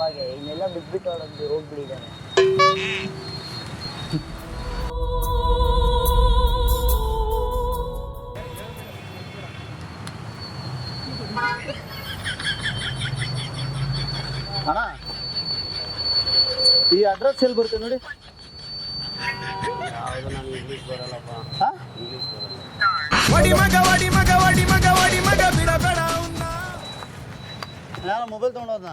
ಅಪ್ಪಗೆ ಇನ್ನೆಲ್ಲ ಬಿಟ್ಬಿಟ್ಟು ಅವಳೊಂದು ಹೋಗ್ಬಿಟ್ಟಿದ್ದಾನೆ ಅಣ್ಣ ಈ ಅಡ್ರೆಸ್ ಎಲ್ಲಿ ಬರುತ್ತೆ ನೋಡಿ ಯಾವುದು ನನಗೆ ಇಂಗ್ಲೀಷ್ ಬರಲ್ಲಪ್ಪ ಹಾ ಇಂಗ್ಲೀಷ್ ಬರಲ್ಲ ವಡಿ ಮಗ ವಡಿ ಮಗ ವಡಿ ಮಗ ವಡಿ ಮಗ ಬಿಡಬೇಡ ಅವ್ನ ಯಾರ ಮೊಬೈಲ್ ತೊಗೊಂಡೋದ್ನ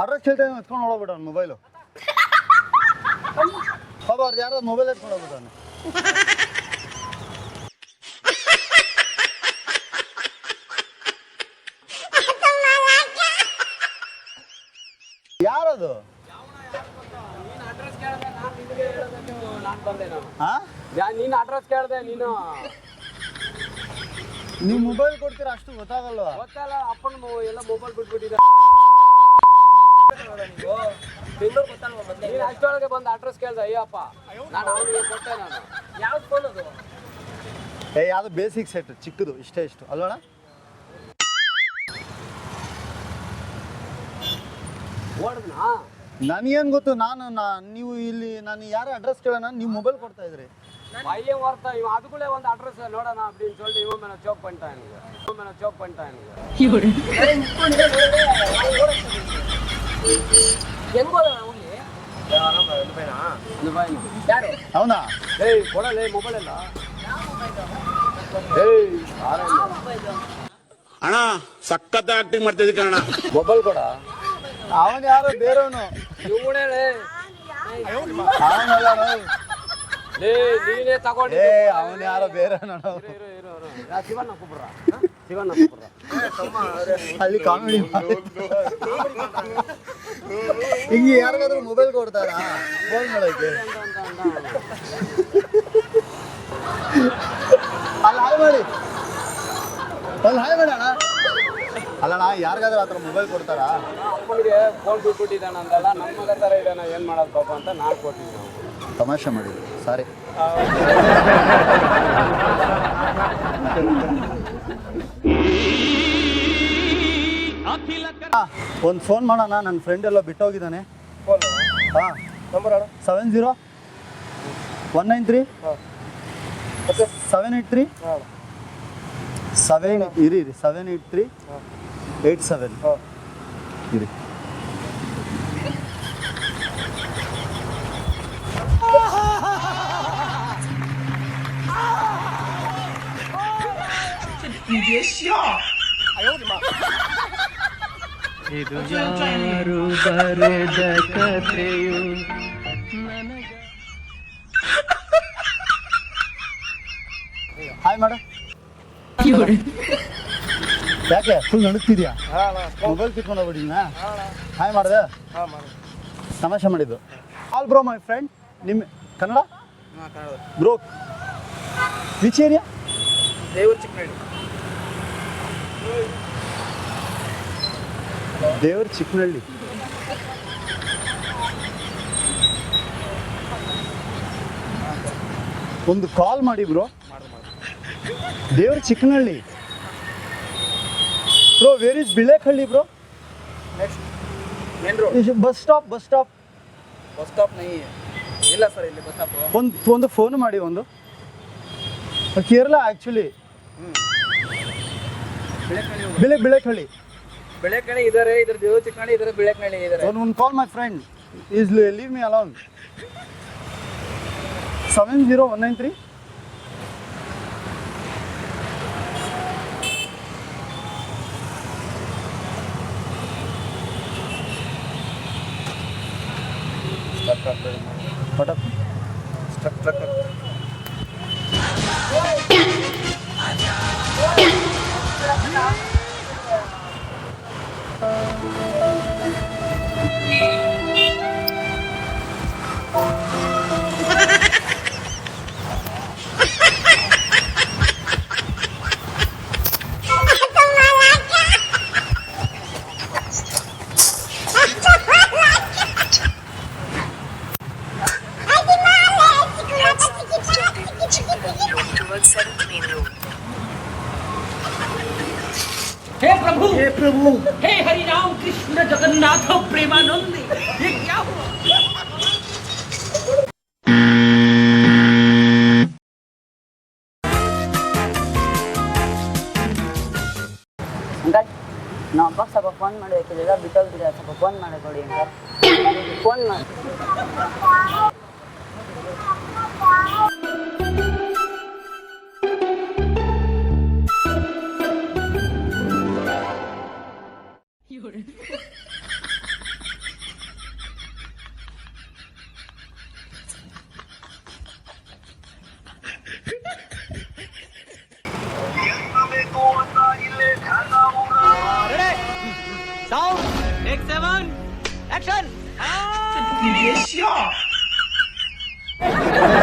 ಅಡ್ರೆಸ್ ಹೇಳ್ತಾ ಎತ್ಕೊಂಡು ಹೋಗ್ಬಿಡ ಮೊಬೈಲು ಪಾಪ ಅವ್ರದ್ದು ಯಾರು ಮೊಬೈಲ್ ಎತ್ಕೊಂಡು ಹೋಗ್ಬಿಟ್ಟ ಯಾರದು ನೀನು ಅಡ್ರೆಸ್ ಕೇಳಿದೆ ನಾನು ನಿನಗೆ ಹೇಳೋದಕ್ಕೆ ನಾನು ಬಂದೆ ನಾನು ಹಾ ಯಾ- ನೀನು ಅಡ್ರೆಸ್ ಕೇಳಿದೆ ನೀನು ನೀವು ಮೊಬೈಲ್ ಕೊಡ್ತೀರಾ ಅಷ್ಟು ಗೊತ್ತಾಗಲ್ವಾ ಗೊತ್ತಲ್ಲ ಅಪ್ಪನ ಎಲ್ಲ ಮೊಬೈಲ್ ಬಿಟ್ಬಿಟ್ಟಿದ್ದೆ ಬೆಂಗಳೂರು ಗೊತ್ತಲ್ವಾ ಮೊದಲೇ ನೀನು ಅಷ್ಟೊಳಗೆ ಬಂದು ಅಡ್ರೆಸ್ ಕೇಳ್ದೆ ಅಯ್ಯಪ್ಪ ನಾನು ಅವನಿಗೆ ಕೊಟ್ಟೆ ನಾನು ಯಾವ್ದು ಫೋನ್ ಅದು ಏ ಯಾವುದು ಬೇಸಿಕ್ ಸೆಟ್ ಚಿಕ್ಕದು ಇಷ್ಟೇ ಇಷ್ಟು ಅಲ್ವಣ ಓಡಿದ್ನಾ ನನಗೇನು ಗೊತ್ತು ನಾನು ನಾ- ನೀವು ಇಲ್ಲಿ ನಾನು ಯಾರ ಅಡ್ರೆಸ್ ಕೇಳೋಣ ನೀವು ಮೊಬೈಲ್ ಕೊಡ್ತಾ ಇದ್ರಿ பையன் ஒருத்தன் இவன் அதுக்குள்ளே வந்து அட்ரஸ் நோடணும் அப்படின்னு சொல்லிட்டு இவன் மேலே சோக் பண்ணிட்டானுங்க இவன் மேலே சோக் பண்ணிட்டானுங்க ಹೆಂಗ್ ಅವನಾ ಏಯ್ ಕೊಡಲೇ ಮೊಬೈಲ್ ಅಲ್ಲ ಏಯ್ ಅಣ್ಣ ಸಖತ್ ಆಕ್ಟಿಂಗ್ ಮಾಡ್ತಿದ್ದಿ ಕಣ ಮೊಬೈಲ್ ಕೊಡ. ಅವನ್ ಯಾರು? ಬೇರೆವನು. ಇವನೇಳೆ. ನೀನೇ ತಗೊಂಡು ಏ ಅವನ್ ಯಾರು? ಬೇರೆ ಅಲ್ಲಿ ಕಾಮಿಡಿ ಹಿಂಗೆ ಯಾರಿಗಾದ್ರೂ ಮೊಬೈಲ್ ಕೊಡ್ತಾರಾ? ಫೋನ್ ಮಾಡೋಕೆ ಅಲ್ಲಿ ಹಾಯ್ ಮಾಡಿ. ಅಲ್ಲಿ ಹಾಯ್ ಮಾಡಿ ಅಣ್ಣ. ಅಲ್ಲಣ್ಣ ಯಾರಿಗಾದ್ರೂ ಆ ಥರ ಮೊಬೈಲ್ ಕೊಡ್ತಾರಾ? ಅಪ್ಪನಿಗೆ ಫೋನ್ ಬಿಟ್ಬಿಟ್ಟಿದ್ದಾನ ಅಂದಲ್ಲ ನಮ್ಮ ಮಗ ಥರ ಇದ್ದಾನ ಏನು ಮಾಡೋದು ಪಾಪ ಅಂತ ನಾನು ಕೊಟ್ಟಿದ್ದೆ ನಾವು ತಮಾಷೆ ಮಾಡಿದ್ರು ಸಾರಿ. ಒಂದು ಫೋನ್ ಮಾಡೋಣ ನನ್ನ ಫ್ರೆಂಡ್ ಎಲ್ಲ ಬಿಟ್ಟೋಗಿದ್ದಾನೆ. ಫೋನ್ ಹಾಂ. Number seven zero one nine three seven eight three seven ಇರಿ ಇರಿ. Seven eight three eight seven ಇರಿ. ಇದು ಯಾರು ಬರೆದ ಕಥೆಯು ನನಗ ಹಾಯ್ ಮಾಡ ಯಾಕೆ? ಫುಲ್ ನಡುಕ್ತಿದ್ಯಾ ಮೊಬೈಲ್ ಕಿತ್ಕೊಂಡು ಹೋಗ್ಬಿಟ್ಟಿದ್ನಾ? ಹಾಯ್ ಮಾಡಿದೆ ತಮಾಷೆ ಮಾಡಿದ್ದು. ಆಲ್ ಬ್ರೋ ಮೈ ಫ್ರೆಂಡ್ ನಿಮ್ಮ ಕನ್ನಡ? ಬ್ರೋ ವಿಚ್ ಏರಿಯಾ ದೇವ್ರ ಚಿಕ್ಕನಹಳ್ಳಿ ದೇವ್ರ ಚಿಕ್ಕನಹಳ್ಳಿ ಒಂದು ಕಾಲ್ ಮಾಡಿ ಬ್ರೋ ದೇವ್ರ Chikkanahalli Bro, where is Bilekhalli, bro? Next. Main road. Bus stop, bus stop. Bus stop नहीं है. ಇಲ್ಲ ಸರ್ ಇಲ್ಲಿ ಬಸ್ ಸ್ಟಾಪ್. ಒಂದು ಒಂದು ಫೋನ್ ಮಾಡಿ ಒಂದು. ಕೇರಳ ಆಕ್ಚುಲಿ. ಬಿಳೆ ಬಿಳೆಕಳ್ಳಿ. ಬಿಳೆಕಳ್ಳಿ ಇದ್ದಾರೆ ಇದರ ದೇವ ಚಿಕ್ಕಣಿ ಇದರ ಬಿಳೆಕಳ್ಳಿ ಇದ್ದಾರೆ. ಒಂದು ಒಂದು call my friend. Is leave me alone. 7019 3 हे हरि राम कृष्ण जगन्नाथ प्रेमानंदी ये क्या हुआ ಅಂಕಲ್ ನಮ್ಮ ಅಪ್ಪಗೆ ಸ್ವಲ್ಪ ಫೋನ್ ಮಾಡಬೇಕಿಲ್ಲ ಬಿಟ್ಟೋಗ್ಬಿಟ್ಟಿದೆ ಸ್ವಲ್ಪ ಫೋನ್ ಮಾಡಿಕೊಡಿ ಅಂಕಲ್ ಫೋನ್ ಮಾಡಿ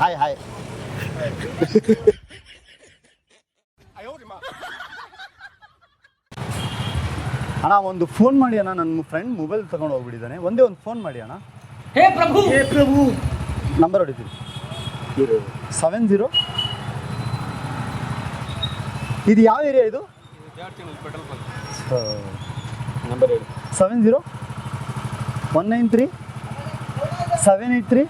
Hi hi ಅಣ್ಣ ಒಂದು ಫೋನ್ ಮಾಡಿ ಅಣ್ಣ. ನನ್ನ ಫ್ರೆಂಡ್ ಮೊಬೈಲ್ ತಗೊಂಡು ಹೋಗ್ಬಿಟ್ಟಿದ್ದಾನೆ. ಒಂದೇ ಒಂದು ಫೋನ್ ಮಾಡಿ ಅಣ್ಣ. ಹೇ ಪ್ರಭು! ಹೇ ಪ್ರಭು! ನಂಬರ್ ಹೊಡಿತೀವಿ ಸೆವೆನ್ ಜೀರೋ ಇದು ಯಾವ ಏರಿಯಾ ಇದು? Number seven zero one nine three seven eight three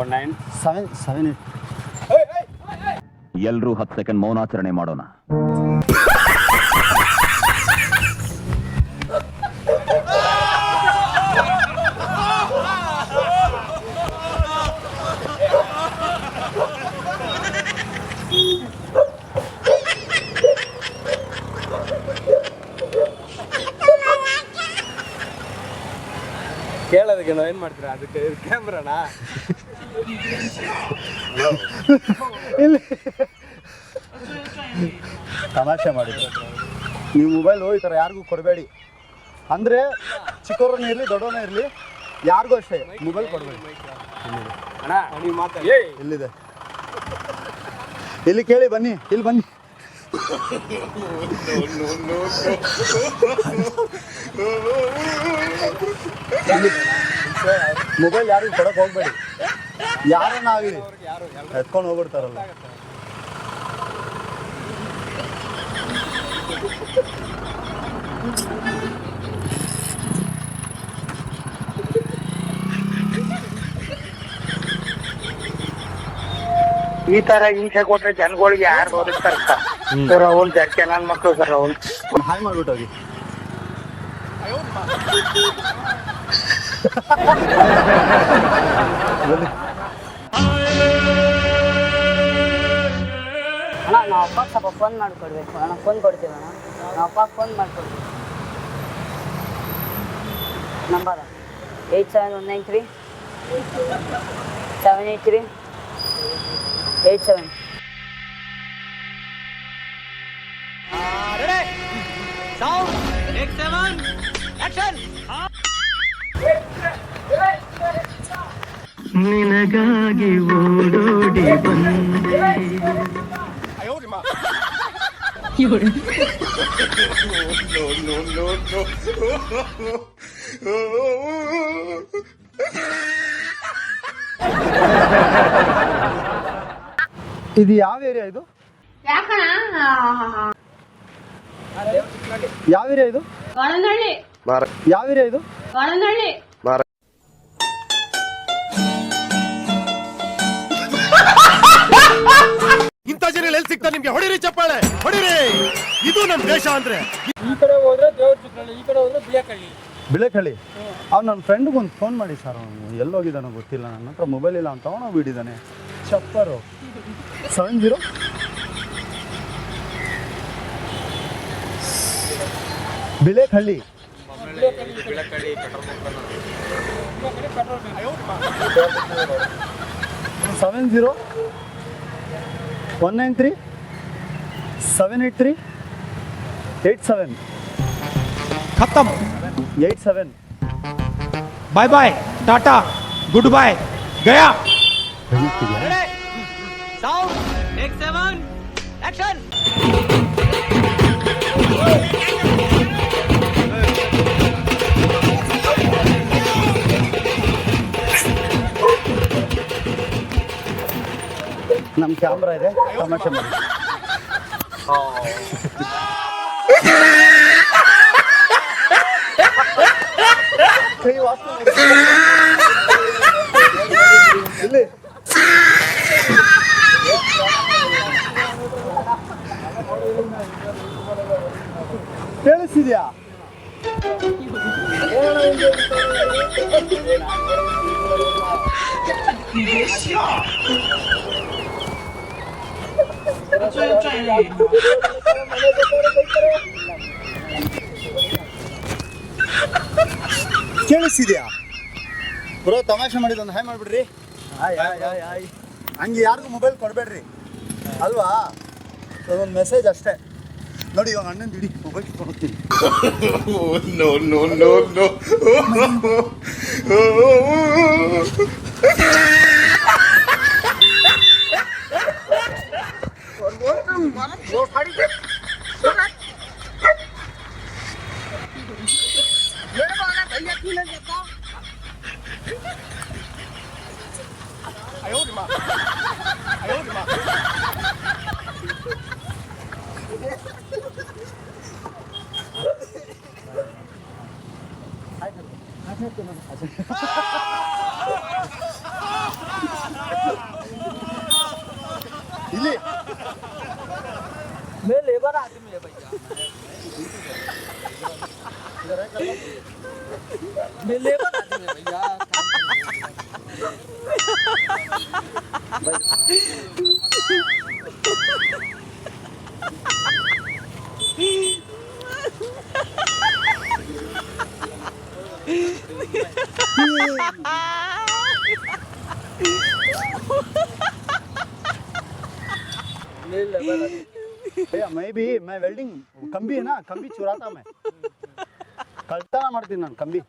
one nine seven seven eight ಎಲ್ರೂ ಹತ್ತು ಸೆಕೆಂಡ್ ಮೌನಾಚರಣೆ ಮಾಡೋಣ. ಕೇಳೋದಕ್ಕೆ ನಾವು ಏನು ಮಾಡ್ತೀರಾ? ಅದಕ್ಕೆ ಕ್ಯಾಮ್ರಾನಾ ಇಲ್ಲಿ. ತಮಾಷೆ ಮಾಡಿದ್ರು. ನೀವು ಮೊಬೈಲ್ ಈ ಥರ ಯಾರಿಗೂ ಕೊಡಬೇಡಿ. ಅಂದರೆ ಚಿಕ್ಕವ್ರನ್ನ ಇರಲಿ ದೊಡ್ಡವನೇ ಇರಲಿ ಯಾರಿಗೂ ಅಷ್ಟೇ ಮೊಬೈಲ್ ಕೊಡಬೇಡಿ. ಎಲ್ಲಿದೆ ಇಲ್ಲಿ ಕೇಳಿ ಬನ್ನಿ ಇಲ್ಲಿ ಬನ್ನಿ. ಮೊಬೈಲ್ ಯಾರಿಗೂ ಕೊಡಕ್ಕೆ ಹೋಗ್ಬೇಡಿ. ಯಾರನ್ನ ಆಗಲಿ ಎತ್ಕೊಂಡು ಹೋಗ್ಬಿಡ್ತಾರಲ್ಲ. ಈ ತರ ಹಿಂಸೆ ಕೊಟ್ರೆ ಜನಗಳಿಗೆ ಯಾರು ಬದುಕ್ತಾರ ಸರ್? ಅವ್ನು ಜಕ್ಕೆ ನನ್ನ ಮಕ್ಕಳು ಸರ್ ಅವ್ನು ಹಾಯ್ ಮಾಡ್ಬಿಟ್ಟು ಹೋಗಿ. ಅಣ್ಣ ನಾವು ಅಪ್ಪಗೆ ಸ್ವಲ್ಪ ಫೋನ್ ಮಾಡಿಕೊಡ್ಬೇಕು. ಅಣ್ಣ ಫೋನ್ ಕೊಡ್ತೀವಿ ಅಣ್ಣ. ನಮ್ಮ ಅಪ್ಪಗೆ ಫೋನ್ ಮಾಡಿಕೊಡ್ತೀವಿ. Number eight seven one nine three seven eight three eight seven ನಿನಗಾಗಿ ಓಡೋಡಿ ಬಂದೆ. ಇದು ಯಾವ ಏರಿಯಾ ಇದು ಯಾವ ಏರಿಯಾ ಇದು ಒಳನಳ್ಳಿ ಯಾವ ಏರಿಯಾ ಇದು ನಿಮ್ಗೆ ಹೊಡಿರಿ ಚಪ್ಪಾಳೆ ಹೊಡಿರಿ. ಇದು ನಮ್ ದೇಶ ಅಂದ್ರೆ. ಈ ಕಡೆ ಹೋದ್ರೆ ದೇವ್ರ ಚಿತ್ರಹಳ್ಳಿ ಈ ಕಡೆ ಹೋದ್ರೆ ಬಿಳೆಕಳ್ಳಿ ಬಿಳೆಕಳ್ಳಿ ಅವ್ನು ನನ್ನ ಫ್ರೆಂಡ್ಗೆ ಒಂದು ಫೋನ್ ಮಾಡಿ ಸರ್ ಅವನು ಎಲ್ಲೋಗಿದ್ದಾನೋ ಗೊತ್ತಿಲ್ಲ ನನ್ನ ಹತ್ರ ಮೊಬೈಲ್ ಇಲ್ಲ ಅಂತ ಅವನು ಬಿಡಿದಾನೆ. ಚಪ್ಪರು. Seven zero Bilekahalli seven zero one nine three seven eight three eight seven खत्म eight seven bye bye tata goodbye गया ನಮ್ಮ ಕ್ಯಾಮ್ರಾ ಇದೆ ತಮಾಷೆ ಮಾಡಿ ಕೈ ವಾಸನೆ ಮಾಡಿ. ಇಲ್ಲಿ ಕೇಳಿಸಿದ್ಯಾ ಬ್ರೋ ತಮಾಷೆ ಮಾಡಿದೊಂದು ಹಾಯ್ ಮಾಡ್ಬಿಡ್ರಿ. ಹಾಯ್ ಹಾಯ್ ಹಾಯ್ ಹಾಯ್ ಹಂಗೆ ಯಾರಿಗೂ ಮೊಬೈಲ್ ಕೊಡಬೇಡ್ರಿ. ಅಲ್ವಾ? ಅದೊಂದು ಮೆಸೇಜ್ ಅಷ್ಟೇ. ನೋಡಿ ಇವಾಗ ಅಣ್ಣಂದು ಇಡಿ ಮೊಬೈಲ್ ಕೊಡ್ತೀನಿ ನೋ ನೋ ನೋ ನೋ 내 피난겠다. 아이 오지 마. 아이 भैया मैं भी मैं वेल्डिंग कंबी है ना कंबी चुराता मैं। ಕಳ್ತನ ಮಾಡ್ತೀನಿ ನಾನು, ಕಂಬಿ.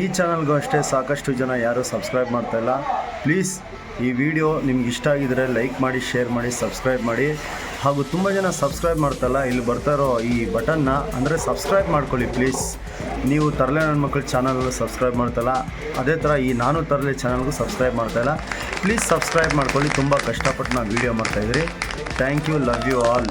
ಈ ಚಾನಲ್ಗೂ ಅಷ್ಟೇ ಸಾಕಷ್ಟು ಜನ ಯಾರೂ ಸಬ್ಸ್ಕ್ರೈಬ್ ಮಾಡ್ತಾ ಇಲ್ಲ. ಪ್ಲೀಸ್, ಈ ವಿಡಿಯೋ ನಿಮ್ಗೆ ಇಷ್ಟ ಆಗಿದ್ರೆ ಲೈಕ್ ಮಾಡಿ, ಶೇರ್ ಮಾಡಿ, ಸಬ್ಸ್ಕ್ರೈಬ್ ಮಾಡಿ. ಹಾಗೂ ತುಂಬ ಜನ ಸಬ್ಸ್ಕ್ರೈಬ್ ಮಾಡ್ತಲ್ಲ, ಇಲ್ಲಿ ಬರ್ತಾ ಇರೋ ಈ ಬಟನ್ನ, ಅಂದರೆ ಸಬ್ಸ್ಕ್ರೈಬ್ ಮಾಡ್ಕೊಳ್ಳಿ ಪ್ಲೀಸ್. ನೀವು ತರಲೆ ನನ್ನ ಮಕ್ಕಳ ಚಾನಲ್ಗೂ ಸಬ್ಸ್ಕ್ರೈಬ್ ಮಾಡ್ತಲ್ಲ, ಅದೇ ಥರ ಈ ನಾನು ತರಲೆ ಚಾನಲ್ಗೂ ಸಬ್ಸ್ಕ್ರೈಬ್ ಮಾಡ್ತಾಯಿಲ್ಲ ಪ್ಲೀಸ್ ಸಬ್ಸ್ಕ್ರೈಬ್ ಮಾಡ್ಕೊಳ್ಳಿ. ತುಂಬ ಕಷ್ಟಪಟ್ಟು ನಾನು video ಮಾಡ್ತಾಯಿದ್ರಿ thank you love you all